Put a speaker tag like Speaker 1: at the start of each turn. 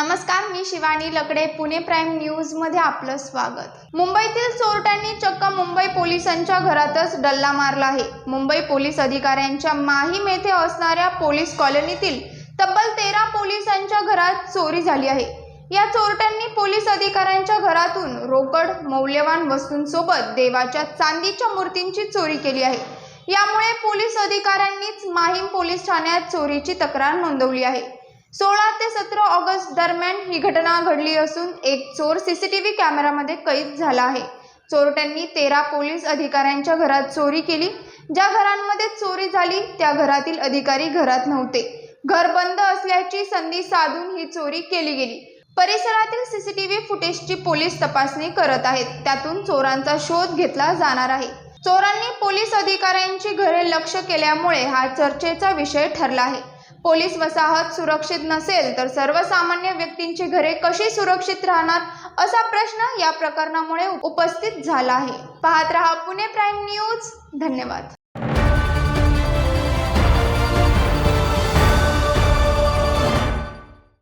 Speaker 1: नमस्कार मी शिवानी लकडे पुणे प्राईम न्यूजमध्ये आपलं स्वागत. मुंबईतील चोरट्यांनी चक्क मुंबई पोलिसांच्या घरातच डल्ला मारला आहे. मुंबई पोलीस अधिकाऱ्यांच्या माहीम येथे असणाऱ्या पोलीस कॉलनीतील तब्बल तेरा पोलिसांच्या घरात चोरी झाली आहे. या चोरट्यांनी पोलीस अधिकाऱ्यांच्या घरातून रोकड मौल्यवान वस्तूंसोबत देवाच्या चांदीच्या मूर्तींची चोरी केली आहे. यामुळे पोलीस अधिकाऱ्यांनीच माहीम पोलीस ठाण्यात चोरीची तक्रार नोंदवली आहे. सोळा ते सतरा ऑगस्ट दरम्यान ही घटना घडली असून एक चोर सीसीटीव्ही कॅमेरामध्ये कैद झाला आहे. चोरट्यांनी तेरा पोलीस अधिकाऱ्यांच्या घरात चोरी केली. ज्या घरांमध्ये चोरी झाली त्या घरातील अधिकारी घरात नव्हते. घर बंद असल्याची संधी साधून ही चोरी केली गेली. परिसरातील सीसीटीव्ही फुटेजची पोलीस तपासणी करत आहेत. त्यातून चोरांचा शोध घेतला जाणार आहे. चोरांनी पोलीस अधिकाऱ्यांची घरे लक्ष केल्यामुळे हा चर्चेचा विषय ठरला आहे. पोलीस वसाहत सुरक्षित नसेल तर सर्वसामान्य व्यक्तींची घरे कशी सुरक्षित राहणार असा प्रश्न या प्रकरणामुळे उपस्थित झाला आहे. पाहत रहा पुणे प्राईम न्यूज. धन्यवाद.